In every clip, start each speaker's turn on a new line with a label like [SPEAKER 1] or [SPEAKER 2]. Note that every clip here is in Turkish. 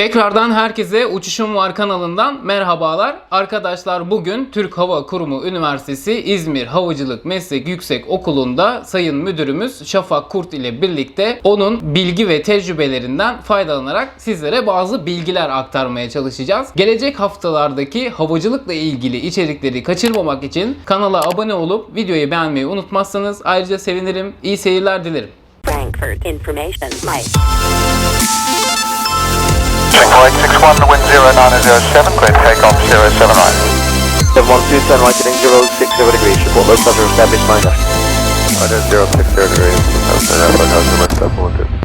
[SPEAKER 1] Tekrardan herkese Uçuşum Var kanalından merhabalar. Arkadaşlar bugün Türk Hava Kurumu Üniversitesi İzmir Havacılık Meslek Yüksek Okulu'nda Sayın Müdürümüz Şafak Kurt ile birlikte onun bilgi ve tecrübelerinden faydalanarak sizlere bazı bilgiler aktarmaya çalışacağız. Gelecek haftalardaki havacılıkla ilgili içerikleri kaçırmamak için kanala abone olup videoyu beğenmeyi unutmazsanız ayrıca sevinirim. İyi seyirler dilerim.
[SPEAKER 2] Frankfurt Information Mike.
[SPEAKER 3] Tango 861, wind 0907, clear takeoff 079.
[SPEAKER 4] 712, turn right heading 060 degrees, report low pressure established minor.
[SPEAKER 3] Minor 060 degrees, that's the left, I got the rest of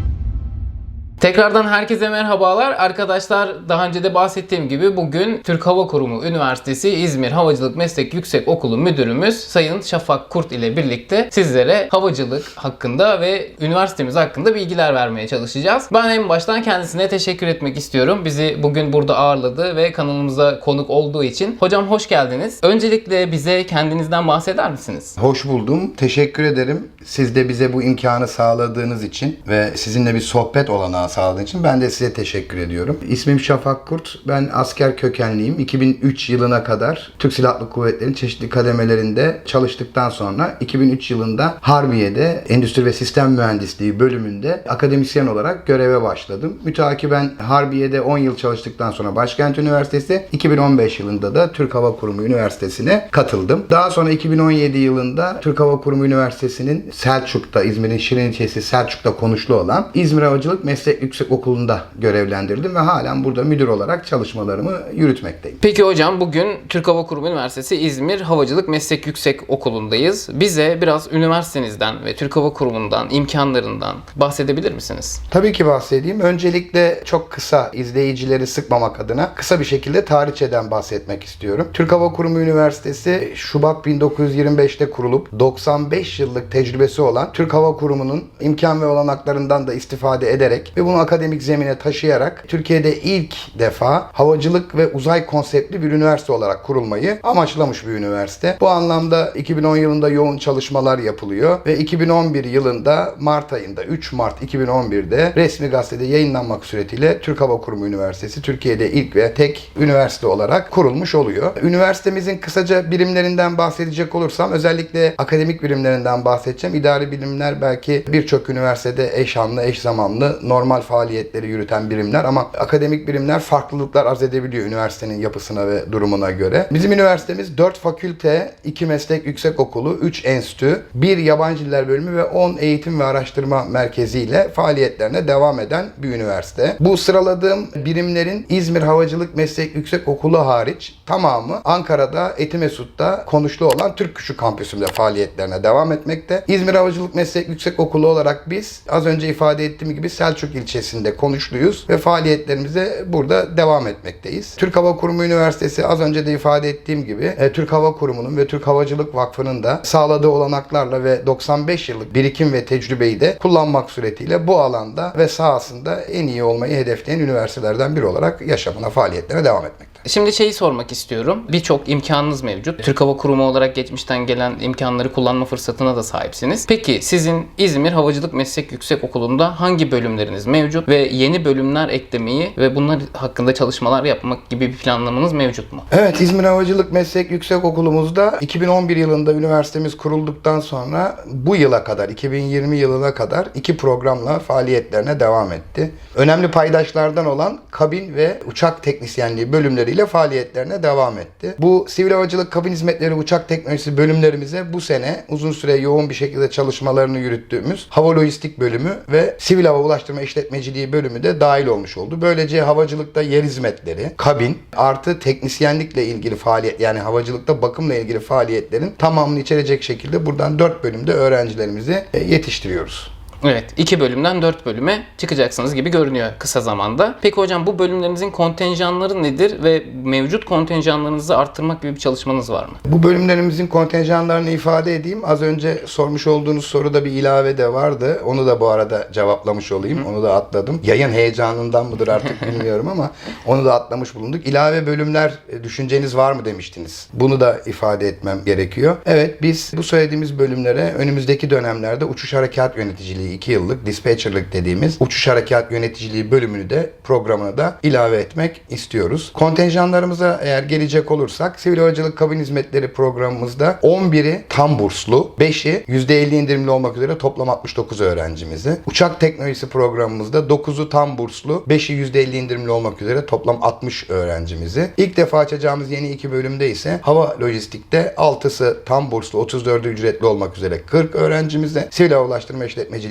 [SPEAKER 1] Tekrardan herkese merhabalar. Arkadaşlar daha önce de bahsettiğim gibi bugün Türk Hava Kurumu Üniversitesi İzmir Havacılık Meslek Yüksek Okulu Müdürümüz Sayın Şafak Kurt ile birlikte sizlere havacılık hakkında ve üniversitemiz hakkında bilgiler vermeye çalışacağız. Ben en baştan kendisine teşekkür etmek istiyorum. Bizi bugün burada ağırladı ve kanalımıza konuk olduğu için. Hocam hoş geldiniz. Öncelikle bize kendinizden bahseder misiniz?
[SPEAKER 5] Hoş buldum. Teşekkür ederim. Siz de bize bu imkanı sağladığınız için ve sizinle bir sohbet olanağı sağladığınız için ben de size teşekkür ediyorum. İsmim Şafak Kurt. Ben asker kökenliyim. 2003 yılına kadar Türk Silahlı Kuvvetleri'nin çeşitli kademelerinde çalıştıktan sonra 2003 yılında Harbiye'de Endüstri ve Sistem Mühendisliği bölümünde akademisyen olarak göreve başladım. Mütakiben Harbiye'de 10 yıl çalıştıktan sonra Başkent Üniversitesi, 2015 yılında da Türk Hava Kurumu Üniversitesi'ne katıldım. Daha sonra 2017 yılında Türk Hava Kurumu Üniversitesi'nin Selçuk'ta, İzmir'in Şirin ilçesi Selçuk'ta konuşlu olan İzmir Havacılık Meslek Yüksek Okulu'nda görevlendirdim ve halen burada müdür olarak çalışmalarımı yürütmekteyim.
[SPEAKER 1] Peki hocam bugün Türk Hava Kurumu Üniversitesi İzmir Havacılık Meslek Yüksek Okulu'ndayız. Bize biraz üniversitenizden ve Türk Hava Kurumu'ndan, imkanlarından bahsedebilir misiniz?
[SPEAKER 5] Tabii ki bahsedeyim. Öncelikle çok kısa izleyicileri sıkmamak adına kısa bir şekilde tarihçeden bahsetmek istiyorum. Türk Hava Kurumu Üniversitesi Şubat 1925'te kurulup 95 yıllık tecrübesi olan Türk Hava Kurumu'nun imkan ve olanaklarından da istifade ederek ve bunu akademik zemine taşıyarak Türkiye'de ilk defa havacılık ve uzay konseptli bir üniversite olarak kurulmayı amaçlamış bir üniversite. Bu anlamda 2010 yılında yoğun çalışmalar yapılıyor ve 2011 yılında Mart ayında 3 Mart 2011'de resmi gazetede yayınlanmak suretiyle Türk Hava Kurumu Üniversitesi Türkiye'de ilk ve tek üniversite olarak kurulmuş oluyor. Üniversitemizin kısaca birimlerinden bahsedecek olursam özellikle akademik birimlerinden bahsedeceğim. İdari bilimler belki birçok üniversitede eş anlı, eş zamanlı normal faaliyetleri yürüten birimler ama akademik birimler farklılıklar arz edebiliyor üniversitenin yapısına ve durumuna göre. Bizim üniversitemiz 4 fakülte, 2 meslek yüksek okulu, 3 enstitü, 1 yabancı diller bölümü ve 10 eğitim ve araştırma merkeziyle faaliyetlerine devam eden bir üniversite. Bu sıraladığım birimlerin İzmir Havacılık Meslek Yüksek Okulu hariç tamamı Ankara'da Etimesut'ta konuşlu olan Türk Küçük Kampüsü'nde faaliyetlerine devam etmekte. İzmir Havacılık Meslek Yüksek Okulu olarak biz az önce ifade ettiğim gibi Selçuk ilçesinde konuşluyuz ve faaliyetlerimize burada devam etmekteyiz. Türk Hava Kurumu Üniversitesi az önce de ifade ettiğim gibi e, Türk Hava Kurumu'nun ve Türk Havacılık Vakfı'nın da sağladığı olanaklarla ve 95 yıllık birikim ve tecrübeyi de kullanmak suretiyle bu alanda ve sahasında en iyi olmayı hedefleyen üniversitelerden biri olarak yaşamına faaliyetlerine devam etmekte.
[SPEAKER 1] Şimdi şeyi sormak istiyorum. Birçok imkanınız mevcut. Türk Hava Kurumu olarak geçmişten gelen imkanları kullanma fırsatına da sahipsiniz. Peki sizin İzmir Havacılık Meslek Yüksek Okulu'nda hangi bölümleriniz mevcut ve yeni bölümler eklemeyi ve bunlar hakkında çalışmalar yapmak gibi bir planlamanız mevcut mu?
[SPEAKER 5] Evet, İzmir Havacılık Meslek Yüksek Okulumuzda 2011 yılında üniversitemiz kurulduktan sonra bu yıla kadar, 2020 yılına kadar iki programla faaliyetlerine devam etti. Önemli paydaşlardan olan kabin ve uçak teknisyenliği bölümleriyle faaliyetlerine devam etti. Bu sivil havacılık kabin hizmetleri uçak teknolojisi bölümlerimize bu sene uzun süre yoğun bir şekilde çalışmalarını yürüttüğümüz hava lojistik bölümü ve sivil hava ulaştırma işletmeciliği bölümü de dahil olmuş oldu. Böylece havacılıkta yer hizmetleri, kabin artı teknisyenlikle ilgili faaliyet yani havacılıkta bakımla ilgili faaliyetlerin tamamını içerecek şekilde buradan 4 bölümde öğrencilerimizi e, yetiştiriyoruz.
[SPEAKER 1] Evet, iki bölümden dört bölüme çıkacaksınız gibi görünüyor kısa zamanda. Peki hocam bu bölümlerinizin kontenjanları nedir ve mevcut kontenjanlarınızı arttırmak gibi bir çalışmanız var mı?
[SPEAKER 5] Bu bölümlerimizin kontenjanlarını ifade edeyim. Az önce sormuş olduğunuz soruda bir ilave de vardı. Onu da bu arada cevaplamış olayım. Onu da atladım. Yayın heyecanından mıdır artık bilmiyorum ama onu da atlamış bulunduk. İlave bölümler e, düşünceniz var mı demiştiniz. Bunu da ifade etmem gerekiyor. Evet biz bu söylediğimiz bölümlere önümüzdeki dönemlerde uçuş harekat yöneticiliği öğrenciliği 2 yıllık dispatcherlık dediğimiz uçuş harekat yöneticiliği bölümünü de programına da ilave etmek istiyoruz. Kontenjanlarımıza eğer gelecek olursak sivil havacılık kabin hizmetleri programımızda 11'i tam burslu, 5'i %50 indirimli olmak üzere toplam 69 öğrencimizi. Uçak teknolojisi programımızda 9'u tam burslu, 5'i %50 indirimli olmak üzere toplam 60 öğrencimizi. İlk defa açacağımız yeni iki bölümde ise hava lojistikte 6'sı tam burslu, 34'ü ücretli olmak üzere 40 öğrencimize. Sivil hava ulaştırma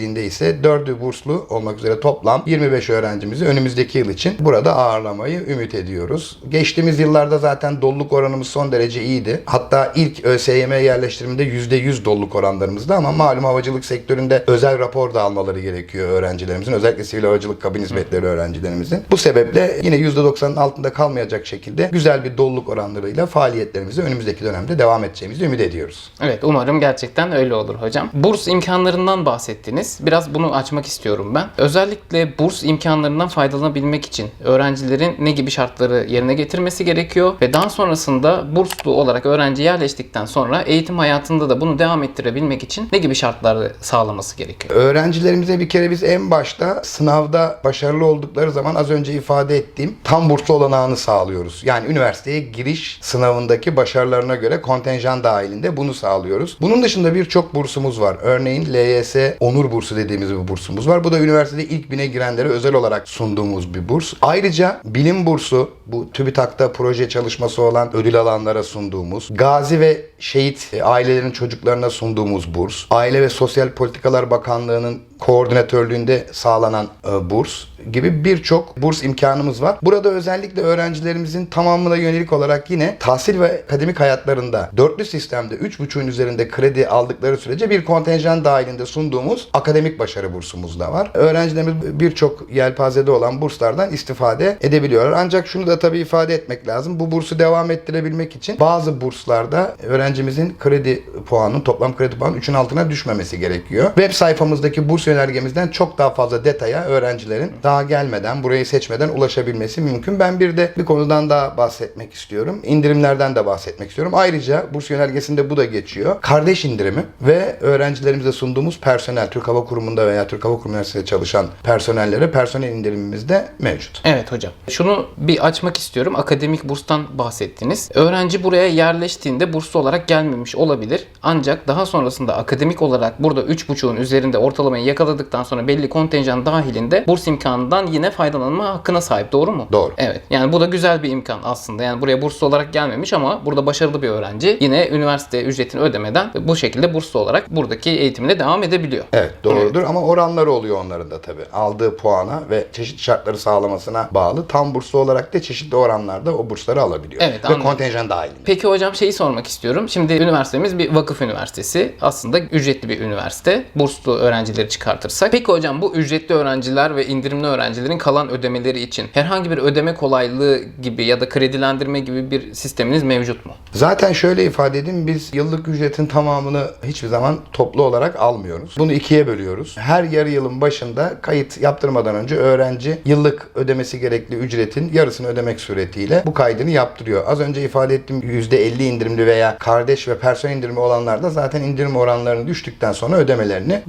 [SPEAKER 5] işletmeciliğinde ise 4'ü burslu olmak üzere toplam 25 öğrencimizi önümüzdeki yıl için burada ağırlamayı ümit ediyoruz. Geçtiğimiz yıllarda zaten doluluk oranımız son derece iyiydi. Hatta ilk ÖSYM yerleştiriminde %100 doluluk oranlarımızda ama malum havacılık sektöründe özel rapor da almaları gerekiyor öğrencilerimizin. Özellikle sivil havacılık kabin hizmetleri öğrencilerimizin. Bu sebeple yine %90'ın altında kalmayacak şekilde güzel bir doluluk oranlarıyla faaliyetlerimizi önümüzdeki dönemde devam edeceğimizi ümit ediyoruz.
[SPEAKER 1] Evet umarım gerçekten öyle olur hocam. Burs imkanlarından bahsettiniz. Biraz bunu açmak istiyorum ben. Özellikle burs imkanlarından faydalanabilmek için öğrencilerin ne gibi şartları yerine getirmesi gerekiyor ve daha sonrasında burslu olarak öğrenci yerleştikten sonra eğitim hayatında da bunu devam ettirebilmek için ne gibi şartları sağlaması gerekiyor?
[SPEAKER 5] Öğrencilerimize bir kere biz en başta sınavda başarılı oldukları zaman az önce ifade ettiğim tam burslu olanağını sağlıyoruz. Yani üniversiteye giriş sınavındaki başarılarına göre kontenjan dahilinde bunu sağlıyoruz. Bunun dışında birçok bursumuz var. Örneğin LYS Onur Bursu dediğimiz bir bursumuz var. Bu da üniversitede ilk bine girenlere özel olarak sunduğumuz bir burs. Ayrıca bilim bursu bu TÜBİTAK'ta proje çalışması olan ödül alanlara sunduğumuz, gazi ve şehit ailelerin çocuklarına sunduğumuz burs, Aile ve Sosyal Politikalar Bakanlığı'nın koordinatörlüğünde sağlanan e, burs gibi birçok burs imkanımız var. Burada özellikle öğrencilerimizin tamamına yönelik olarak yine tahsil ve akademik hayatlarında dörtlü sistemde 3.5'ün üzerinde kredi aldıkları sürece bir kontenjan dahilinde sunduğumuz akademik başarı bursumuz da var. Öğrencilerimiz birçok yelpazede olan burslardan istifade edebiliyorlar. Ancak şunu da tabii ifade etmek lazım. Bu bursu devam ettirebilmek için bazı burslarda öğrencimizin kredi puanının toplam kredi puanının 3'ün altına düşmemesi gerekiyor. Web sayfamızdaki burs yönergemizden çok daha fazla detaya öğrencilerin daha gelmeden, burayı seçmeden ulaşabilmesi mümkün. Ben bir de bir konudan daha bahsetmek istiyorum. İndirimlerden de bahsetmek istiyorum. Ayrıca burs yönergesinde bu da geçiyor. Kardeş indirimi ve öğrencilerimize sunduğumuz personel, Türk Hava Kurumu'nda veya Türk Hava Kurumu Üniversitesi'nde çalışan personellere personel indirimimiz de mevcut.
[SPEAKER 1] Evet hocam. Şunu bir açmak istiyorum. Akademik burstan bahsettiniz. Öğrenci buraya yerleştiğinde burslu olarak gelmemiş olabilir. Ancak daha sonrasında akademik olarak burada 3.5'un üzerinde ortalamayı yakaladıktan sonra belli kontenjan dahilinde burs imkanından yine faydalanma hakkına sahip. Doğru mu?
[SPEAKER 5] Doğru.
[SPEAKER 1] Evet. Yani bu da güzel bir imkan aslında. Yani buraya burslu olarak gelmemiş ama burada başarılı bir öğrenci yine üniversite ücretini ödemeden bu şekilde burslu olarak buradaki eğitimine devam edebiliyor.
[SPEAKER 5] Evet doğrudur ama oranları oluyor onların da tabii. Aldığı puana ve çeşitli şartları sağlamasına bağlı. Tam burslu olarak da çeşitli oranlarda o bursları alabiliyor.
[SPEAKER 1] Evet,
[SPEAKER 5] ve
[SPEAKER 1] anladım.
[SPEAKER 5] kontenjan dahilinde.
[SPEAKER 1] Peki hocam şeyi sormak istiyorum. Şimdi üniversitemiz bir vakıf üniversitesi. Aslında ücretli bir üniversite. Burslu öğrencileri çıkartırsak. Peki hocam bu ücretli öğrenciler ve indirimli öğrencilerin kalan ödemeleri için herhangi bir ödeme kolaylığı gibi ya da kredilendirme gibi bir sisteminiz mevcut mu?
[SPEAKER 5] Zaten şöyle ifade edeyim biz yıllık ücretin tamamını hiçbir zaman toplu olarak almıyoruz. Bunu ikiye bölüyoruz. Her yarı yılın başında kayıt yaptırmadan önce öğrenci yıllık ödemesi gerekli ücretin yarısını ödemek suretiyle bu kaydını yaptırıyor. Az önce ifade ettiğim %50 indirimli veya kardeş ve personel indirimi olanlar da zaten indirim oranlarını düştükten sonra ödemelerini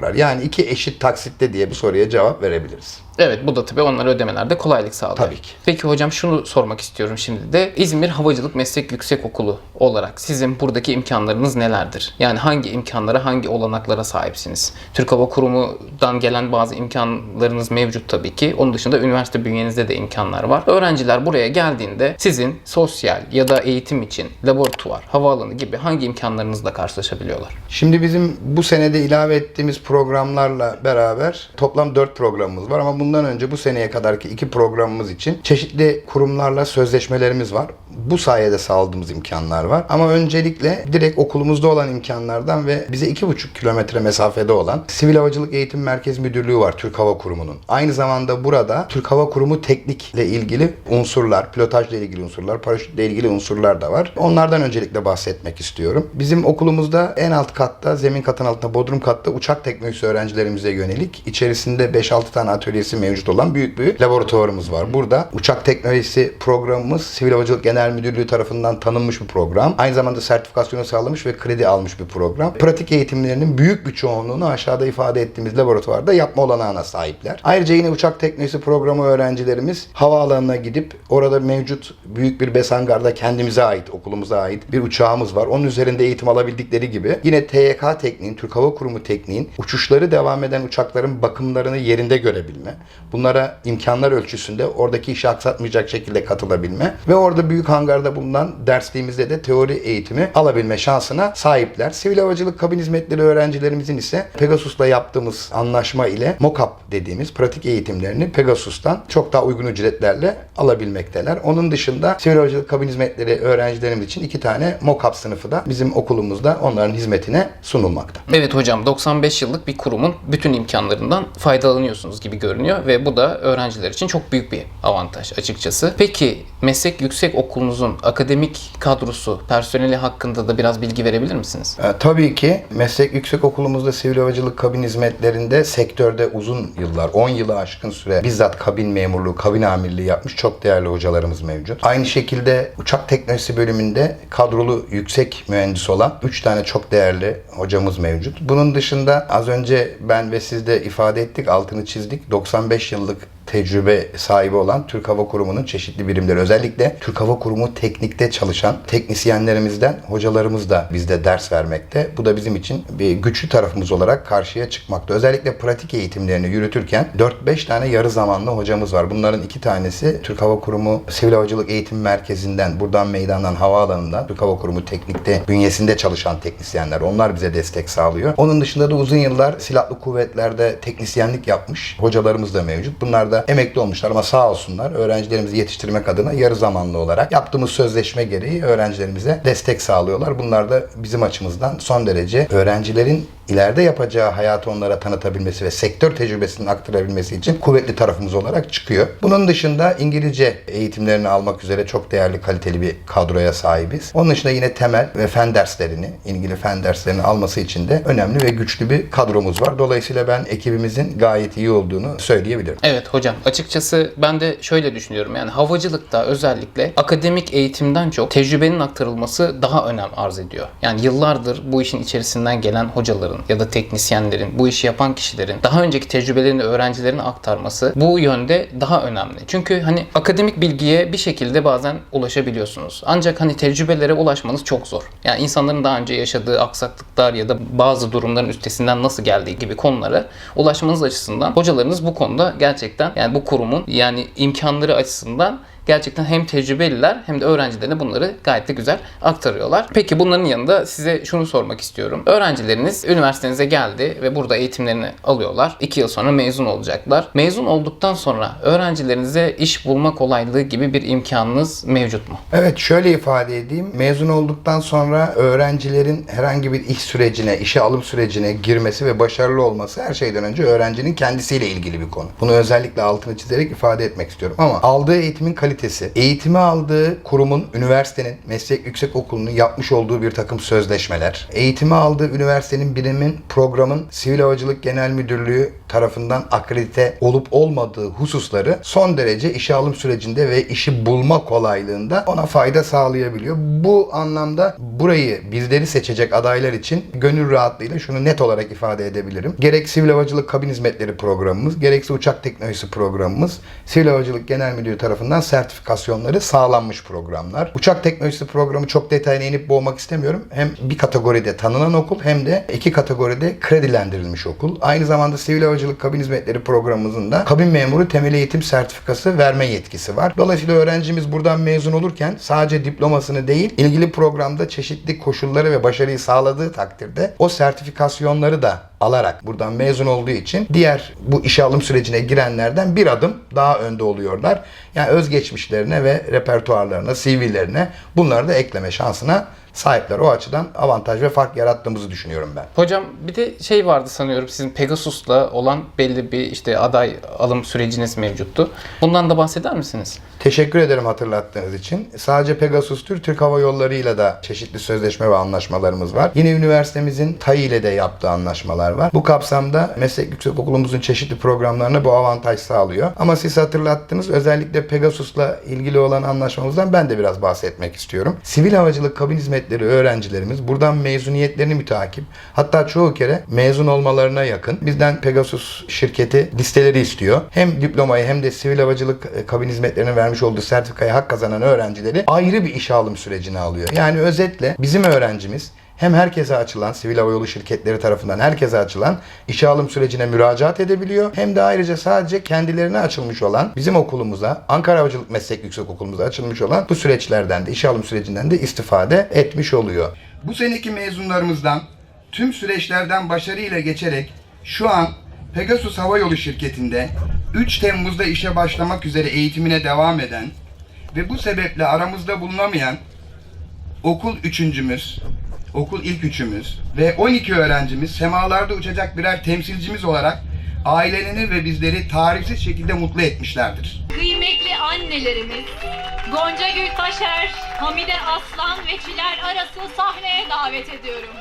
[SPEAKER 5] gerçekleştiriyorlar. Yani iki eşit taksitte diye bu soruya cevap verebiliriz.
[SPEAKER 1] Evet bu da tabii onlara ödemelerde kolaylık sağlıyor.
[SPEAKER 5] Tabii ki.
[SPEAKER 1] Peki hocam şunu sormak istiyorum şimdi de. İzmir Havacılık Meslek Yüksekokulu olarak sizin buradaki imkanlarınız nelerdir? Yani hangi imkanlara, hangi olanaklara sahipsiniz? Türk Hava Kurumu'dan gelen bazı imkanlarınız mevcut tabii ki. Onun dışında üniversite bünyenizde de imkanlar var. Öğrenciler buraya geldiğinde sizin sosyal ya da eğitim için laboratuvar, havaalanı gibi hangi imkanlarınızla karşılaşabiliyorlar?
[SPEAKER 5] Şimdi bizim bu senede ilave ettiğimiz programlarla beraber toplam 4 programımız var ama bundan önce bu seneye kadarki iki programımız için çeşitli kurumlarla sözleşmelerimiz var. Bu sayede sağladığımız imkanlar var. Ama öncelikle direkt okulumuzda olan imkanlardan ve bize 2,5 kilometre mesafede olan Sivil Havacılık Eğitim Merkez Müdürlüğü var Türk Hava Kurumu'nun. Aynı zamanda burada Türk Hava Kurumu teknikle ilgili unsurlar, pilotajla ilgili unsurlar, paraşütle ilgili unsurlar da var. Onlardan öncelikle bahsetmek istiyorum. Bizim okulumuzda en alt katta, zemin katın altında, bodrum katta uçak teknolojisi öğrencilerimize yönelik içerisinde 5-6 tane atölyesi mevcut olan büyük bir laboratuvarımız var. Burada uçak teknolojisi programımız Sivil Havacılık Genel Müdürlüğü tarafından tanınmış bir program. Aynı zamanda sertifikasyonu sağlamış ve kredi almış bir program. Pratik eğitimlerinin büyük bir çoğunluğunu aşağıda ifade ettiğimiz laboratuvarda yapma olanağına sahipler. Ayrıca yine uçak teknolojisi programı öğrencilerimiz havaalanına gidip orada mevcut büyük bir besangarda kendimize ait, okulumuza ait bir uçağımız var. Onun üzerinde eğitim alabildikleri gibi yine TYK tekniğin, Türk Hava Kurumu tekniğin uçuşları devam eden uçakların bakımlarını yerinde görebilme. Bunlara imkanlar ölçüsünde oradaki işi aksatmayacak şekilde katılabilme ve orada büyük hangarda bulunan dersliğimizde de teori eğitimi alabilme şansına sahipler. Sivil Havacılık Kabin Hizmetleri öğrencilerimizin ise Pegasus'la yaptığımız anlaşma ile MOCAP dediğimiz pratik eğitimlerini Pegasus'tan çok daha uygun ücretlerle alabilmekteler. Onun dışında Sivil Havacılık Kabin Hizmetleri öğrencilerimiz için iki tane MOCAP sınıfı da bizim okulumuzda onların hizmetine sunulmakta.
[SPEAKER 1] Evet hocam 95 yıllık bir kurumun bütün imkanlarından faydalanıyorsunuz gibi görünüyor ve bu da öğrenciler için çok büyük bir avantaj açıkçası. Peki meslek yüksek okulunuzun akademik kadrosu, personeli hakkında da biraz bilgi verebilir misiniz?
[SPEAKER 5] Ee, tabii ki meslek yüksek okulumuzda sivil havacılık kabin hizmetlerinde sektörde uzun yıllar, 10 yılı aşkın süre bizzat kabin memurluğu, kabin amirliği yapmış çok değerli hocalarımız mevcut. Aynı şekilde uçak teknolojisi bölümünde kadrolu yüksek mühendis olan 3 tane çok değerli hocamız mevcut. Bunun dışında az önce ben ve siz de ifade ettik, altını çizdik. 95 yıllık tecrübe sahibi olan Türk Hava Kurumu'nun çeşitli birimleri özellikle Türk Hava Kurumu teknikte çalışan teknisyenlerimizden hocalarımız da bizde ders vermekte. Bu da bizim için bir güçlü tarafımız olarak karşıya çıkmakta. Özellikle pratik eğitimlerini yürütürken 4-5 tane yarı zamanlı hocamız var. Bunların iki tanesi Türk Hava Kurumu Sivil Havacılık Eğitim Merkezi'nden, buradan meydandan, havaalanından Türk Hava Kurumu teknikte bünyesinde çalışan teknisyenler. Onlar bize destek sağlıyor. Onun dışında da uzun yıllar silahlı kuvvetlerde teknisyenlik yapmış hocalarımız da mevcut. Bunlar da emekli olmuşlar ama sağ olsunlar öğrencilerimizi yetiştirmek adına yarı zamanlı olarak yaptığımız sözleşme gereği öğrencilerimize destek sağlıyorlar. Bunlar da bizim açımızdan son derece öğrencilerin ileride yapacağı hayatı onlara tanıtabilmesi ve sektör tecrübesini aktarabilmesi için kuvvetli tarafımız olarak çıkıyor. Bunun dışında İngilizce eğitimlerini almak üzere çok değerli kaliteli bir kadroya sahibiz. Onun dışında yine temel ve fen derslerini, ilgili fen derslerini alması için de önemli ve güçlü bir kadromuz var. Dolayısıyla ben ekibimizin gayet iyi olduğunu söyleyebilirim.
[SPEAKER 1] Evet hocam açıkçası ben de şöyle düşünüyorum yani havacılıkta özellikle akademik eğitimden çok tecrübenin aktarılması daha önem arz ediyor. Yani yıllardır bu işin içerisinden gelen hocaların ya da teknisyenlerin, bu işi yapan kişilerin daha önceki tecrübelerini öğrencilerine aktarması bu yönde daha önemli. Çünkü hani akademik bilgiye bir şekilde bazen ulaşabiliyorsunuz. Ancak hani tecrübelere ulaşmanız çok zor. Yani insanların daha önce yaşadığı aksaklıklar ya da bazı durumların üstesinden nasıl geldiği gibi konulara ulaşmanız açısından hocalarınız bu konuda gerçekten yani bu kurumun yani imkanları açısından gerçekten hem tecrübeliler hem de öğrencilerine bunları gayet de güzel aktarıyorlar. Peki bunların yanında size şunu sormak istiyorum. Öğrencileriniz üniversitenize geldi ve burada eğitimlerini alıyorlar. 2 yıl sonra mezun olacaklar. Mezun olduktan sonra öğrencilerinize iş bulma kolaylığı gibi bir imkanınız mevcut mu?
[SPEAKER 5] Evet şöyle ifade edeyim. Mezun olduktan sonra öğrencilerin herhangi bir iş sürecine, işe alım sürecine girmesi ve başarılı olması her şeyden önce öğrencinin kendisiyle ilgili bir konu. Bunu özellikle altını çizerek ifade etmek istiyorum. Ama aldığı eğitimin kalitesi, eğitimi aldığı kurumun, üniversitenin, meslek yüksek okulunun yapmış olduğu bir takım sözleşmeler, eğitimi aldığı üniversitenin birimin, programın Sivil Havacılık Genel Müdürlüğü tarafından akredite olup olmadığı hususları son derece işe alım sürecinde ve işi bulma kolaylığında ona fayda sağlayabiliyor. Bu anlamda burayı bizleri seçecek adaylar için gönül rahatlığıyla şunu net olarak ifade edebilirim. Gerek Sivil Havacılık Kabin Hizmetleri programımız, gerekse Uçak Teknolojisi programımız Sivil Havacılık Genel Müdürlüğü tarafından sertifikasyonları sağlanmış programlar. Uçak Teknolojisi programı çok detayına inip boğmak istemiyorum. Hem bir kategoride tanınan okul hem de iki kategoride kredilendirilmiş okul. Aynı zamanda Sivil Havacılık Kabin Hizmetleri programımızın da kabin memuru temel eğitim sertifikası verme yetkisi var. Dolayısıyla öğrencimiz buradan mezun olurken sadece diplomasını değil, ilgili programda çeşitli koşulları ve başarıyı sağladığı takdirde o sertifikasyonları da alarak buradan mezun olduğu için diğer bu işe alım sürecine girenlerden bir adım daha önde oluyorlar. Yani özgeçmişlerine ve repertuarlarına, CV'lerine bunları da ekleme şansına sahipler. O açıdan avantaj ve fark yarattığımızı düşünüyorum ben.
[SPEAKER 1] Hocam bir de şey vardı sanıyorum sizin Pegasus'la olan belli bir işte aday alım süreciniz mevcuttu. Bundan da bahseder misiniz?
[SPEAKER 5] Teşekkür ederim hatırlattığınız için. Sadece Pegasus Tür, Türk Hava Yolları ile de çeşitli sözleşme ve anlaşmalarımız var. Yine üniversitemizin TAI ile de yaptığı anlaşmalar var. Bu kapsamda meslek yüksek okulumuzun çeşitli programlarına bu avantaj sağlıyor. Ama siz hatırlattınız özellikle Pegasus'la ilgili olan anlaşmamızdan ben de biraz bahsetmek istiyorum. Sivil havacılık kabin hizmetleri öğrencilerimiz buradan mezuniyetlerini mütakip hatta çoğu kere mezun olmalarına yakın bizden Pegasus şirketi listeleri istiyor. Hem diplomayı hem de sivil havacılık e, kabin hizmetlerine vermiş olduğu sertifikaya hak kazanan öğrencileri ayrı bir iş alım sürecine alıyor. Yani özetle bizim öğrencimiz hem herkese açılan sivil havayolu şirketleri tarafından herkese açılan işe alım sürecine müracaat edebiliyor. Hem de ayrıca sadece kendilerine açılmış olan bizim okulumuza Ankara Havacılık Meslek Yüksek Okulumuza açılmış olan bu süreçlerden de işe alım sürecinden de istifade etmiş oluyor. Bu seneki mezunlarımızdan tüm süreçlerden başarıyla geçerek şu an Pegasus Havayolu şirketinde 3 Temmuz'da işe başlamak üzere eğitimine devam eden ve bu sebeple aramızda bulunamayan okul üçüncümüz, okul ilk üçümüz ve 12 öğrencimiz semalarda uçacak birer temsilcimiz olarak ailelerini ve bizleri tarifsiz şekilde mutlu etmişlerdir.
[SPEAKER 6] Kıymetli annelerimiz Gonca Gültaşer, Hamide Aslan ve Çiler Aras'ı sahneye davet ediyorum.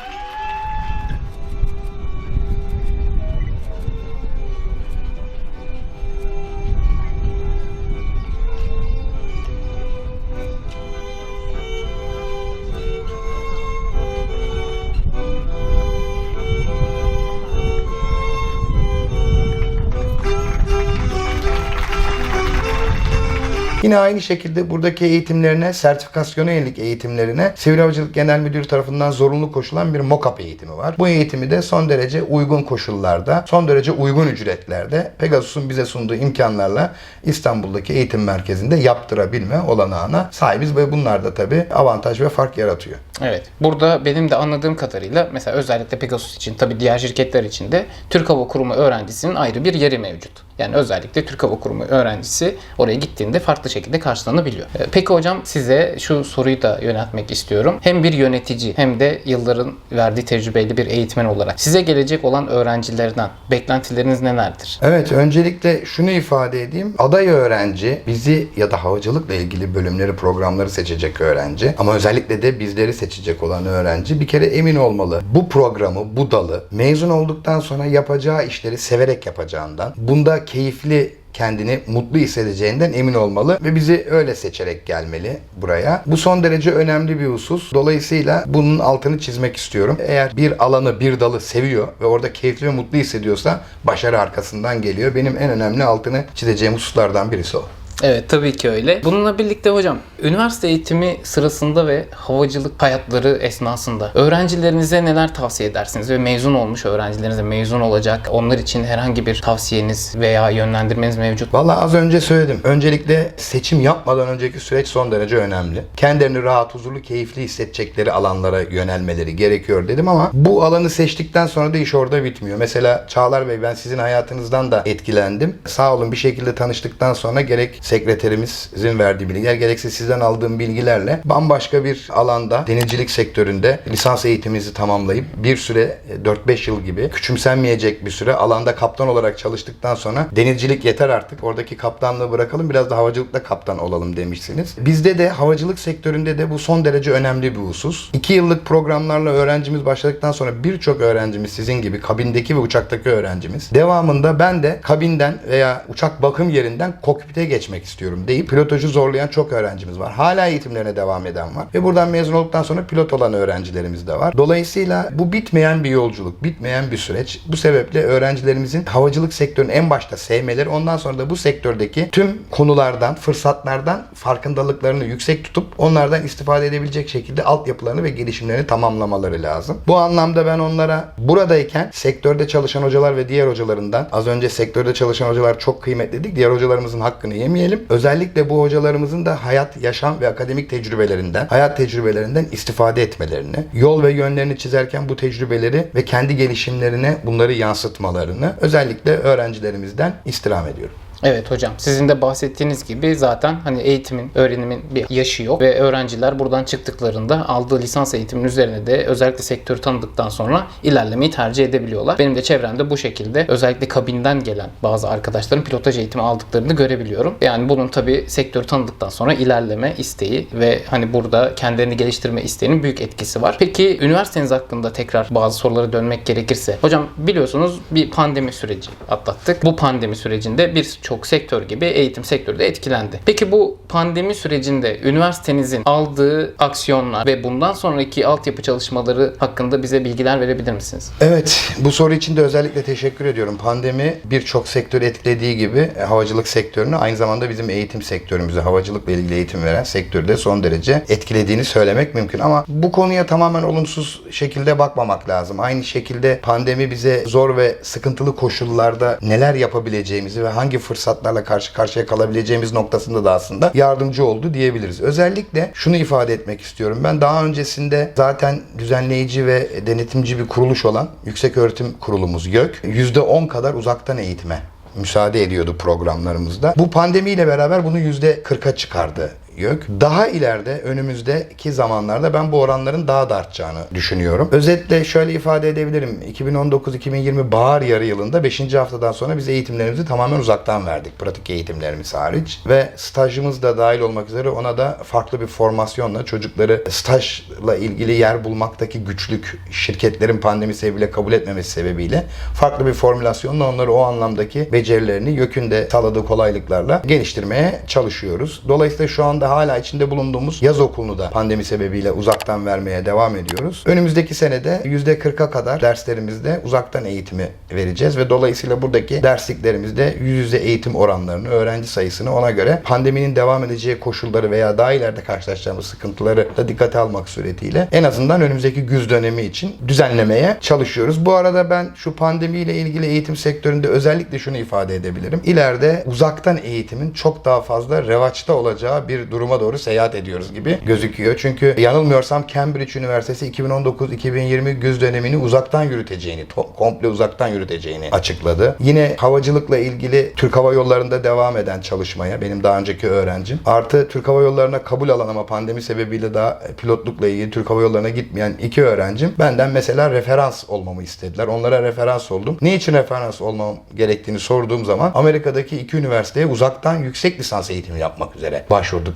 [SPEAKER 5] Yine aynı şekilde buradaki eğitimlerine, sertifikasyona yönelik eğitimlerine Sivil Havacılık Genel Müdürü tarafından zorunlu koşulan bir mock-up eğitimi var. Bu eğitimi de son derece uygun koşullarda, son derece uygun ücretlerde Pegasus'un bize sunduğu imkanlarla İstanbul'daki eğitim merkezinde yaptırabilme olanağına sahibiz ve bunlar da tabii avantaj ve fark yaratıyor.
[SPEAKER 1] Evet. Burada benim de anladığım kadarıyla mesela özellikle Pegasus için tabii diğer şirketler için de Türk Hava Kurumu öğrencisinin ayrı bir yeri mevcut. Yani özellikle Türk Hava Kurumu öğrencisi oraya gittiğinde farklı şekilde karşılanabiliyor. Ee, Peki hocam size şu soruyu da yöneltmek istiyorum. Hem bir yönetici hem de yılların verdiği tecrübeli bir eğitmen olarak size gelecek olan öğrencilerden beklentileriniz nelerdir?
[SPEAKER 5] Evet, öncelikle şunu ifade edeyim. Aday öğrenci bizi ya da havacılıkla ilgili bölümleri, programları seçecek öğrenci ama özellikle de bizleri seçecek olan öğrenci bir kere emin olmalı. Bu programı, bu dalı mezun olduktan sonra yapacağı işleri severek yapacağından, bunda keyifli kendini mutlu hissedeceğinden emin olmalı ve bizi öyle seçerek gelmeli buraya. Bu son derece önemli bir husus. Dolayısıyla bunun altını çizmek istiyorum. Eğer bir alanı, bir dalı seviyor ve orada keyifli ve mutlu hissediyorsa başarı arkasından geliyor. Benim en önemli altını çizeceğim hususlardan birisi o.
[SPEAKER 1] Evet tabii ki öyle. Bununla birlikte hocam üniversite eğitimi sırasında ve havacılık hayatları esnasında öğrencilerinize neler tavsiye edersiniz ve mezun olmuş öğrencilerinize mezun olacak onlar için herhangi bir tavsiyeniz veya yönlendirmeniz mevcut mu?
[SPEAKER 5] Vallahi az önce söyledim. Öncelikle seçim yapmadan önceki süreç son derece önemli. Kendilerini rahat, huzurlu, keyifli hissedecekleri alanlara yönelmeleri gerekiyor dedim ama bu alanı seçtikten sonra da iş orada bitmiyor. Mesela Çağlar Bey ben sizin hayatınızdan da etkilendim. Sağ olun bir şekilde tanıştıktan sonra gerek sekreterimizin verdiği bilgiler gerekse sizden aldığım bilgilerle bambaşka bir alanda denizcilik sektöründe lisans eğitimimizi tamamlayıp bir süre 4-5 yıl gibi küçümsenmeyecek bir süre alanda kaptan olarak çalıştıktan sonra denizcilik yeter artık oradaki kaptanlığı bırakalım biraz da havacılıkta kaptan olalım demişsiniz. Bizde de havacılık sektöründe de bu son derece önemli bir husus. 2 yıllık programlarla öğrencimiz başladıktan sonra birçok öğrencimiz sizin gibi kabindeki ve uçaktaki öğrencimiz devamında ben de kabinden veya uçak bakım yerinden kokpite geçmek istiyorum deyip pilotajı zorlayan çok öğrencimiz var. Hala eğitimlerine devam eden var. Ve buradan mezun olduktan sonra pilot olan öğrencilerimiz de var. Dolayısıyla bu bitmeyen bir yolculuk, bitmeyen bir süreç. Bu sebeple öğrencilerimizin havacılık sektörünü en başta sevmeleri, ondan sonra da bu sektördeki tüm konulardan, fırsatlardan farkındalıklarını yüksek tutup onlardan istifade edebilecek şekilde altyapılarını ve gelişimlerini tamamlamaları lazım. Bu anlamda ben onlara buradayken sektörde çalışan hocalar ve diğer hocalarından az önce sektörde çalışan hocalar çok kıymetlidik. Diğer hocalarımızın hakkını yemeyelim. Özellikle bu hocalarımızın da hayat, yaşam ve akademik tecrübelerinden, hayat tecrübelerinden istifade etmelerini, yol ve yönlerini çizerken bu tecrübeleri ve kendi gelişimlerine bunları yansıtmalarını özellikle öğrencilerimizden istirham ediyorum.
[SPEAKER 1] Evet hocam sizin de bahsettiğiniz gibi zaten hani eğitimin, öğrenimin bir yaşı yok ve öğrenciler buradan çıktıklarında aldığı lisans eğitimin üzerine de özellikle sektörü tanıdıktan sonra ilerlemeyi tercih edebiliyorlar. Benim de çevremde bu şekilde özellikle kabinden gelen bazı arkadaşların pilotaj eğitimi aldıklarını görebiliyorum. Yani bunun tabi sektörü tanıdıktan sonra ilerleme isteği ve hani burada kendilerini geliştirme isteğinin büyük etkisi var. Peki üniversiteniz hakkında tekrar bazı sorulara dönmek gerekirse. Hocam biliyorsunuz bir pandemi süreci atlattık. Bu pandemi sürecinde birçok sektör gibi eğitim sektörü de etkilendi. Peki bu pandemi sürecinde üniversitenizin aldığı aksiyonlar ve bundan sonraki altyapı çalışmaları hakkında bize bilgiler verebilir misiniz?
[SPEAKER 5] Evet, bu soru için de özellikle teşekkür ediyorum. Pandemi birçok sektörü etkilediği gibi e, havacılık sektörünü aynı zamanda bizim eğitim sektörümüzü, havacılıkla ilgili eğitim veren sektörü de son derece etkilediğini söylemek mümkün. Ama bu konuya tamamen olumsuz şekilde bakmamak lazım. Aynı şekilde pandemi bize zor ve sıkıntılı koşullarda neler yapabileceğimizi ve hangi fırsatlarla karşı karşıya kalabileceğimiz noktasında da aslında yardımcı oldu diyebiliriz. Özellikle şunu ifade etmek istiyorum. Ben daha öncesinde zaten düzenleyici ve denetimci bir kuruluş olan Yüksek Öğretim Kurulumuz YÖK %10 kadar uzaktan eğitime müsaade ediyordu programlarımızda. Bu pandemiyle beraber bunu %40'a çıkardı YÖK. Daha ileride önümüzdeki zamanlarda ben bu oranların daha da artacağını düşünüyorum. Özetle şöyle ifade edebilirim. 2019-2020 bahar yarı yılında 5. haftadan sonra biz eğitimlerimizi tamamen uzaktan verdik. Pratik eğitimlerimiz hariç. Ve stajımız da dahil olmak üzere ona da farklı bir formasyonla çocukları stajla ilgili yer bulmaktaki güçlük şirketlerin pandemi sebebiyle kabul etmemesi sebebiyle farklı bir formülasyonla onları o anlamdaki becerilerini YÖK'ün de sağladığı kolaylıklarla geliştirmeye çalışıyoruz. Dolayısıyla şu anda hala içinde bulunduğumuz yaz okulunu da pandemi sebebiyle uzaktan vermeye devam ediyoruz. Önümüzdeki senede %40'a kadar derslerimizde uzaktan eğitimi vereceğiz ve dolayısıyla buradaki dersliklerimizde yüz yüze eğitim oranlarını, öğrenci sayısını ona göre pandeminin devam edeceği koşulları veya daha ileride karşılaşacağımız sıkıntıları da dikkate almak suretiyle en azından önümüzdeki güz dönemi için düzenlemeye çalışıyoruz. Bu arada ben şu pandemiyle ilgili eğitim sektöründe özellikle şunu ifade edebilirim. İleride uzaktan eğitimin çok daha fazla revaçta olacağı bir duruma doğru seyahat ediyoruz gibi gözüküyor. Çünkü yanılmıyorsam Cambridge Üniversitesi 2019-2020 güz dönemini uzaktan yürüteceğini, komple uzaktan yürüteceğini açıkladı. Yine havacılıkla ilgili Türk Hava Yolları'nda devam eden çalışmaya benim daha önceki öğrencim. Artı Türk Hava Yolları'na kabul alan ama pandemi sebebiyle daha pilotlukla ilgili Türk Hava Yolları'na gitmeyen iki öğrencim benden mesela referans olmamı istediler. Onlara referans oldum. Ne için referans olmam gerektiğini sorduğum zaman Amerika'daki iki üniversiteye uzaktan yüksek lisans eğitimi yapmak üzere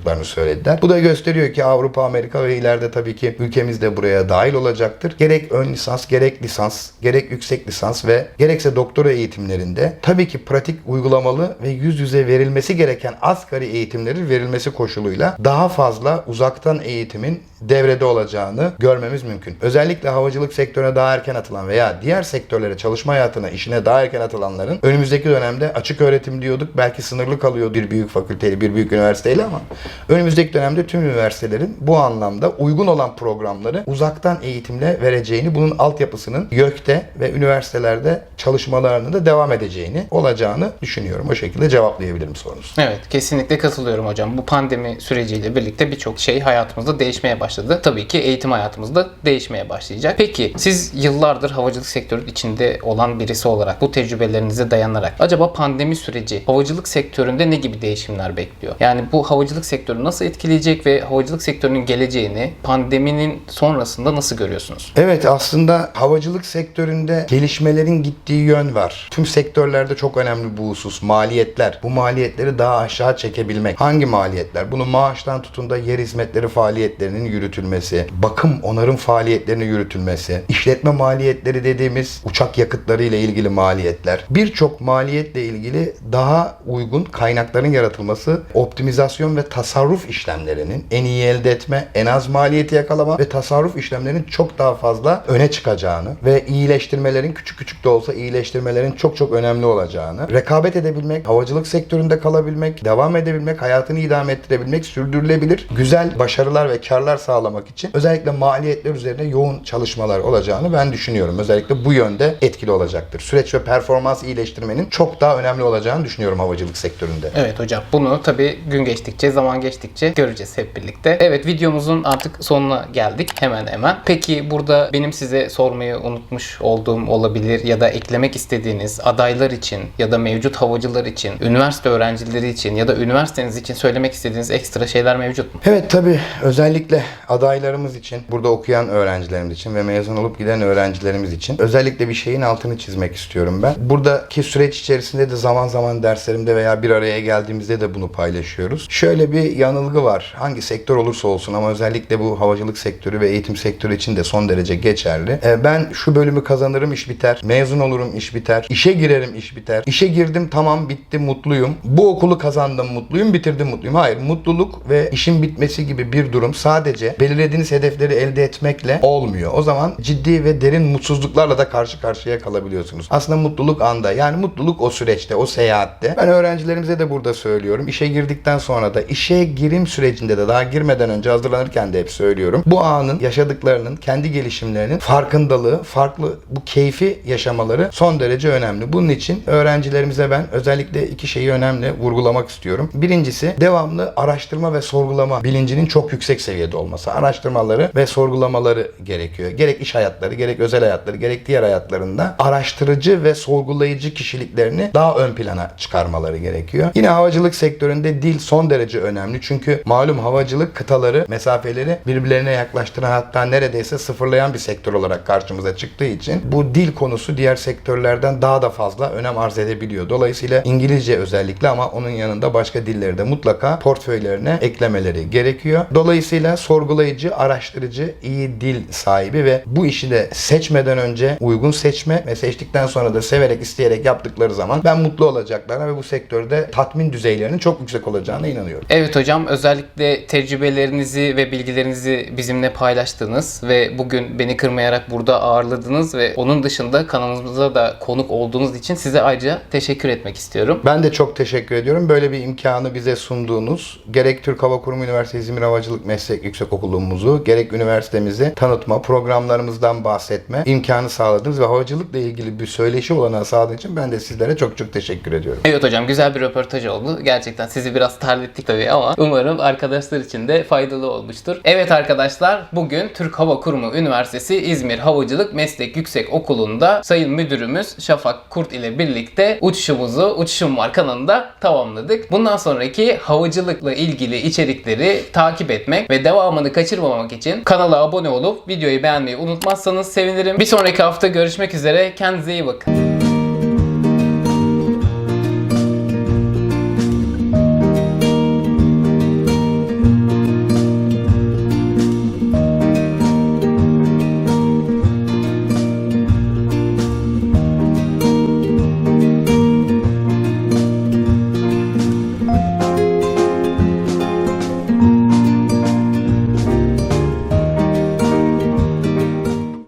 [SPEAKER 5] başvurduklarını söylediler. Bu da gösteriyor ki Avrupa, Amerika ve ileride tabii ki ülkemiz de buraya dahil olacaktır. Gerek ön lisans, gerek lisans, gerek yüksek lisans ve gerekse doktora eğitimlerinde tabii ki pratik uygulamalı ve yüz yüze verilmesi gereken asgari eğitimlerin verilmesi koşuluyla daha fazla uzaktan eğitimin devrede olacağını görmemiz mümkün. Özellikle havacılık sektörüne daha erken atılan veya diğer sektörlere çalışma hayatına, işine daha erken atılanların önümüzdeki dönemde açık öğretim diyorduk. Belki sınırlı kalıyor bir büyük fakülteyle, bir büyük üniversiteyle ama önümüzdeki dönemde tüm üniversitelerin bu anlamda uygun olan programları uzaktan eğitimle vereceğini, bunun altyapısının YÖK'te ve üniversitelerde çalışmalarını da devam edeceğini, olacağını düşünüyorum. O şekilde cevaplayabilirim sorunuzu.
[SPEAKER 1] Evet kesinlikle katılıyorum hocam. Bu pandemi süreciyle birlikte birçok şey hayatımızda değişmeye başladı. Tabii ki eğitim hayatımızda değişmeye başlayacak. Peki siz yıllardır havacılık sektörünün içinde olan birisi olarak bu tecrübelerinize dayanarak acaba pandemi süreci havacılık sektöründe ne gibi değişimler bekliyor? Yani bu havacılık sektörü nasıl etkileyecek ve havacılık sektörünün geleceğini pandeminin sonrasında nasıl görüyorsunuz?
[SPEAKER 5] Evet aslında havacılık sektöründe gelişmelerin gittiği yön var. Tüm sektörlerde çok önemli bu husus. Maliyetler. Bu maliyetleri daha aşağı çekebilmek. Hangi maliyetler? Bunu maaştan tutun da yer hizmetleri faaliyetlerinin yürütülmesi, bakım onarım faaliyetlerinin yürütülmesi, işletme maliyetleri dediğimiz uçak yakıtları ile ilgili maliyetler. Birçok maliyetle ilgili daha uygun kaynakların yaratılması, optimizasyon ve tasarruf işlemlerinin en iyi elde etme, en az maliyeti yakalama ve tasarruf işlemlerinin çok daha fazla öne çıkacağını ve iyileştirmelerin küçük küçük de olsa iyileştirmelerin çok çok önemli olacağını, rekabet edebilmek, havacılık sektöründe kalabilmek, devam edebilmek, hayatını idame ettirebilmek, sürdürülebilir, güzel başarılar ve karlar sağlamak için özellikle maliyetler üzerine yoğun çalışmalar olacağını ben düşünüyorum. Özellikle bu yönde etkili olacaktır. Süreç ve performans iyileştirmenin çok daha önemli olacağını düşünüyorum havacılık sektöründe.
[SPEAKER 1] Evet hocam bunu tabii gün geçtikçe zaman geçtikçe göreceğiz hep birlikte. Evet videomuzun artık sonuna geldik hemen hemen. Peki burada benim size sormayı unutmuş olduğum olabilir ya da eklemek istediğiniz adaylar için ya da mevcut havacılar için, üniversite öğrencileri için ya da üniversiteniz için söylemek istediğiniz ekstra şeyler mevcut mu?
[SPEAKER 5] Evet tabii özellikle adaylarımız için, burada okuyan öğrencilerimiz için ve mezun olup giden öğrencilerimiz için özellikle bir şeyin altını çizmek istiyorum ben. Buradaki süreç içerisinde de zaman zaman derslerimde veya bir araya geldiğimizde de bunu paylaşıyoruz. Şöyle bir yanılgı var. Hangi sektör olursa olsun ama özellikle bu havacılık sektörü ve eğitim sektörü için de son derece geçerli. Ee, Ben şu bölümü kazanırım iş biter. Mezun olurum iş biter. İşe girerim iş biter. İşe girdim tamam bitti mutluyum. Bu okulu kazandım mutluyum bitirdim mutluyum. Hayır mutluluk ve işin bitmesi gibi bir durum sadece belirlediğiniz hedefleri elde etmekle olmuyor. O zaman ciddi ve derin mutsuzluklarla da karşı karşıya kalabiliyorsunuz. Aslında mutluluk anda yani mutluluk o süreçte o seyahatte. Ben öğrencilerimize de burada söylüyorum. İşe girdikten sonra da işe girim sürecinde de daha girmeden önce hazırlanırken de hep söylüyorum. Bu anın yaşadıklarının kendi gelişimlerinin farkındalığı, farklı bu keyfi yaşamaları son derece önemli. Bunun için öğrencilerimize ben özellikle iki şeyi önemli vurgulamak istiyorum. Birincisi devamlı araştırma ve sorgulama bilincinin çok yüksek seviyede olması. Araştırmaları ve sorgulamaları gerekiyor. Gerek iş hayatları, gerek özel hayatları, gerek diğer hayatlarında araştırıcı ve sorgulayıcı kişiliklerini daha ön plana çıkarmaları gerekiyor. Yine havacılık sektöründe dil son derece önemli. Çünkü malum havacılık kıtaları, mesafeleri birbirlerine yaklaştıran hatta neredeyse sıfırlayan bir sektör olarak karşımıza çıktığı için bu dil konusu diğer sektörlerden daha da fazla önem arz edebiliyor. Dolayısıyla İngilizce özellikle ama onun yanında başka dilleri de mutlaka portföylerine eklemeleri gerekiyor. Dolayısıyla sorgulayıcı, araştırıcı, iyi dil sahibi ve bu işi de seçmeden önce uygun seçme ve seçtikten sonra da severek, isteyerek yaptıkları zaman ben mutlu olacaklarına ve bu sektörde tatmin düzeylerinin çok yüksek olacağına inanıyorum.
[SPEAKER 1] Evet hocam özellikle tecrübelerinizi ve bilgilerinizi bizimle paylaştınız ve bugün beni kırmayarak burada ağırladınız ve onun dışında kanalımıza da konuk olduğunuz için size ayrıca teşekkür etmek istiyorum.
[SPEAKER 5] Ben de çok teşekkür ediyorum. Böyle bir imkanı bize sunduğunuz, gerek Türk Hava Kurumu Üniversitesi İzmir Havacılık Meslek Yüksekokulumuzu, gerek üniversitemizi tanıtma, programlarımızdan bahsetme imkanı sağladınız ve havacılıkla ilgili bir söyleşi olanağı sağladığınız için ben de sizlere çok çok teşekkür ediyorum.
[SPEAKER 1] Evet hocam güzel bir röportaj oldu. Gerçekten sizi biraz terlettik tabii ama umarım arkadaşlar için de faydalı olmuştur. Evet arkadaşlar bugün Türk Hava Kurumu Üniversitesi İzmir Havacılık Meslek Yüksek Okulu'nda Sayın Müdürümüz Şafak Kurt ile birlikte uçuşumuzu Uçuşum Var kanalında tamamladık. Bundan sonraki havacılıkla ilgili içerikleri takip etmek ve devamını kaçırmamak için kanala abone olup videoyu beğenmeyi unutmazsanız sevinirim. Bir sonraki hafta görüşmek üzere. Kendinize iyi bakın.